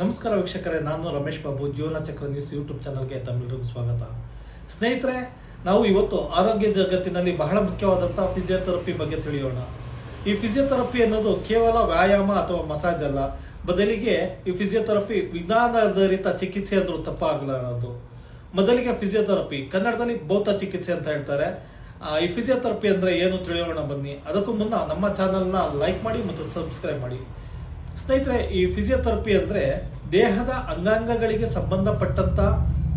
ನಮಸ್ಕಾರ ವೀಕ್ಷಕರೇ, ನಾನು ರಮೇಶ್ ಬಾಬು, ಜೀವನ ಚಕ್ರ ನ್ಯೂಸ್ ಯೂಟ್ಯೂಬ್ ಚಾನಲ್ಗೆ ತಮ್ಮೆಲ್ಲರಿಗೂ ಸ್ವಾಗತ. ಸ್ನೇಹಿತರೆ, ನಾವು ಇವತ್ತು ಆರೋಗ್ಯ ಜಗತ್ತಿನಲ್ಲಿ ಬಹಳ ಮುಖ್ಯವಾದಂಥ ಫಿಸಿಯೋಥೆರಪಿ ಬಗ್ಗೆ ತಿಳಿಯೋಣ. ಈ ಫಿಸಿಯೋಥೆರಪಿ ಅನ್ನೋದು ಕೇವಲ ವ್ಯಾಯಾಮ ಅಥವಾ ಮಸಾಜ್ ಅಲ್ಲ, ಬದಲಿಗೆ ಈ ಫಿಸಿಯೋಥೆರಪಿ ವಿಜ್ಞಾನಾಧಾರಿತ ಚಿಕಿತ್ಸೆ ಅಂದರೂ ತಪ್ಪಾಗಲಾರದು ಮೊದಲಿಗೆ ಫಿಸಿಯೋಥೆರಪಿ, ಕನ್ನಡದಲ್ಲಿ ಭೌತ ಚಿಕಿತ್ಸೆ ಅಂತ ಹೇಳ್ತಾರೆ. ಈ ಫಿಸಿಯೋಥೆರಪಿ ಅಂದ್ರೆ ಏನು ತಿಳಿಯೋಣ ಬನ್ನಿ. ಅದಕ್ಕೂ ಮುನ್ನ ನಮ್ಮ ಚಾನಲ್ನ ಲೈಕ್ ಮಾಡಿ ಮತ್ತು ಸಬ್ಸ್ಕ್ರೈಬ್ ಮಾಡಿ. ಸ್ನೇಹಿತರೆ, ಈ ಫಿಸಿಯೋಥೆರಪಿ ಅಂದ್ರೆ ದೇಹದ ಅಂಗಾಂಗಗಳಿಗೆ ಸಂಬಂಧಪಟ್ಟಂಥ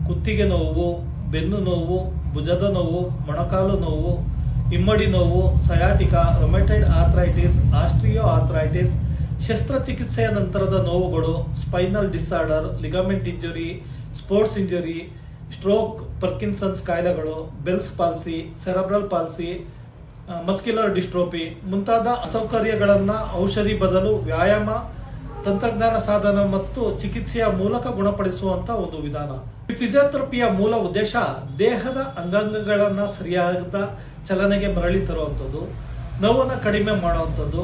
ಕುತ್ತಿಗೆ ನೋವು, ಬೆನ್ನು ನೋವು, ಭುಜದ ನೋವು, ಮೊಣಕಾಲು ನೋವು, ಇಮ್ಮಡಿ ನೋವು, sciatica rheumatoid arthritis osteo arthritis ಶಸ್ತ್ರಚಿಕಿತ್ಸೆಯ ನಂತರದ ನೋವುಗಳು spinal disorder ligament injury sports injury stroke Parkinson's ಕಾಯಿಲೆಗಳು Bell's palsy cerebral palsy muscular dystrophy ಮುಂತಾದ ಅಸೌಕರ್ಯಗಳನ್ನು ಔಷಧಿ ಬದಲು ವ್ಯಾಯಾಮ, ತಂತ್ರಜ್ಞಾನ ಸಾಧನ ಮತ್ತು ಚಿಕಿತ್ಸೆಯ ಮೂಲಕ ಗುಣಪಡಿಸುವಂತ ಒಂದು ವಿಧಾನ. ಫಿಸಿಯೋಥೆರಪಿಯ ಮೂಲ ಉದ್ದೇಶ ದೇಹದ ಅಂಗಾಂಗಗಳನ್ನು ಸರಿಯಾದ ಚಲನೆಗೆ ಮರಳಿ ತರುವಂಥದ್ದು, ನೋವನ್ನು ಕಡಿಮೆ ಮಾಡುವಂಥದ್ದು,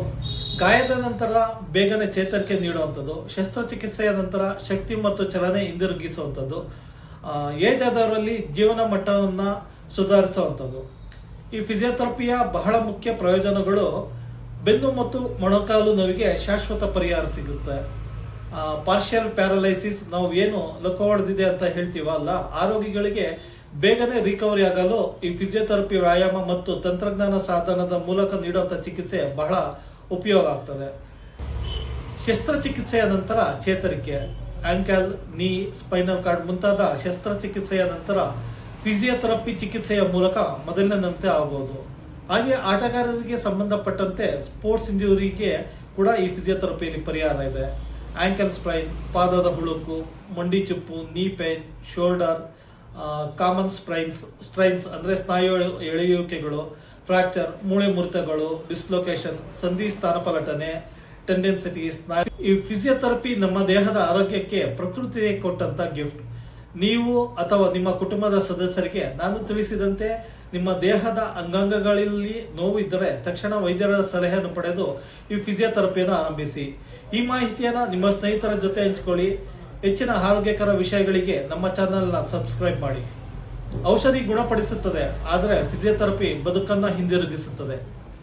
ಗಾಯದ ನಂತರ ಬೇಗನೆ ಚೇತರಿಕೆ ನೀಡುವಂಥದ್ದು, ಶಸ್ತ್ರಚಿಕಿತ್ಸೆಯ ನಂತರ ಶಕ್ತಿ ಮತ್ತು ಚಲನೆ ಹಿಂದಿರುಗಿಸುವಂಥದ್ದು ಏಜ್ ಆದವರಲ್ಲಿ ಜೀವನ ಮಟ್ಟವನ್ನು ಸುಧಾರಿಸುವಂಥದ್ದು. ಈ ಫಿಸಿಯೋಥೆರಪಿಯ ಬಹಳ ಮುಖ್ಯ ಪ್ರಯೋಜನಗಳು ಬೆನ್ನು ಮತ್ತು ಮೊಣಕಾಲು ನೋವಿಗೆ ಶಾಶ್ವತ ಪರಿಹಾರ ಸಿಗುತ್ತೆ. ಪಾರ್ಷಿಯಲ್ ಪ್ಯಾರಲೈಸಿಸ್ ನಾವು ಏನು ಲಕ್ಕ ಹೊಡೆದಿದೆ ಅಂತ ಹೇಳ್ತೀವಲ್ಲ ಆರೋಗಿಗಳಿಗೆ ಬೇಗನೆ ರಿಕವರಿ ಆಗಲು ಈ ಫಿಸಿಯೋಥೆರಪಿ ವ್ಯಾಯಾಮ ಮತ್ತು ತಂತ್ರಜ್ಞಾನ ಸಾಧನದ ಮೂಲಕ ನೀಡುವಂಥ ಚಿಕಿತ್ಸೆ ಬಹಳ ಉಪಯೋಗ ಆಗ್ತದೆ. ಶಸ್ತ್ರಚಿಕಿತ್ಸೆಯ ನಂತರ ಚೇತರಿಕೆ ಆಂಕಲ್ ನೀ ಸ್ಪೈನಲ್ ಕಾರ್ಡ್ ಮುಂತಾದ ಶಸ್ತ್ರಚಿಕಿತ್ಸೆಯ ನಂತರ ಫಿಸಿಯೋಥೆರಪಿ ಚಿಕಿತ್ಸೆಯ ಮೂಲಕ ಮೊದಲಿನಂತೆ ಆಗಬಹುದು ಹಾಗೆ ಆಟಗಾರರಿಗೆ ಸಂಬಂಧಪಟ್ಟಂತೆ ಸ್ಪೋರ್ಟ್ಸ್ ಇಂಜುರಿಗೆ ಕೂಡ ಈ ಫಿಸಿಯೋಥೆರಪಿಯಲ್ಲಿ ಪರಿಹಾರ ಇದೆ. ಆಂಕಲ್ ಸ್ಪ್ರೈನ್ ಪಾದದ ಹುಳುಕು, ಮಂಡಿ ಚುಪ್ಪು knee pain shoulder common sprains strains ಅಂದ್ರೆ ಸ್ನಾಯು ಎಳೆ- ಎಳೆಯುವಿಕೆಗಳು ಫ್ರಾಕ್ಚರ್ ಮೂಳೆ ಮುರಿತಗಳು ಡಿಸ್ಲೊಕೇಶನ್ ಸಂಧಿ ಸ್ಥಾನಪಲಟನೆ ಟೆಂಡೆನ್ಸಿಟಿ ಸ್ನಾಯು ಈ ಫಿಸಿಯೋಥೆರಪಿ ನಮ್ಮ ದೇಹದ ಆರೋಗ್ಯಕ್ಕೆ ಪ್ರಕೃತಿಯೇ ಕೊಟ್ಟಂಥ ಗಿಫ್ಟ್ ನೀವು ಅಥವಾ ನಿಮ್ಮ ಕುಟುಂಬದ ಸದಸ್ಯರಿಗೆ ನಾನು ತಿಳಿಸಿದಂತೆ ನಿಮ್ಮ ದೇಹದ ಅಂಗಾಂಗಗಳಲ್ಲಿ ನೋವು ಇದ್ದರೆ ತಕ್ಷಣ ವೈದ್ಯರ ಸಲಹೆಯನ್ನು ಪಡೆದು ಈ ಫಿಸಿಯೋಥೆರಪಿಯನ್ನು ಆರಂಭಿಸಿ. ಈ ಮಾಹಿತಿಯನ್ನು ನಿಮ್ಮ ಸ್ನೇಹಿತರ ಜೊತೆ ಹಂಚಿಕೊಳ್ಳಿ. ಹೆಚ್ಚಿನ ಆರೋಗ್ಯಕರ ವಿಷಯಗಳಿಗೆ ನಮ್ಮ ಚಾನಲ್ನ ಸಬ್ಸ್ಕ್ರೈಬ್ ಮಾಡಿ. ಔಷಧಿ ಗುಣಪಡಿಸುತ್ತದೆ, ಆದರೆ ಫಿಸಿಯೋಥೆರಪಿ ಬದುಕನ್ನು ಹಿಂದಿರುಗಿಸುತ್ತದೆ.